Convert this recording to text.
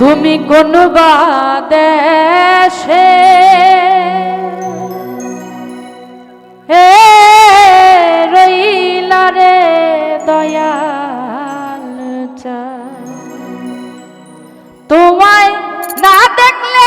তুমি কোন দেশে হে রইলা রে দয়াল চা। তোমায় না দেখলে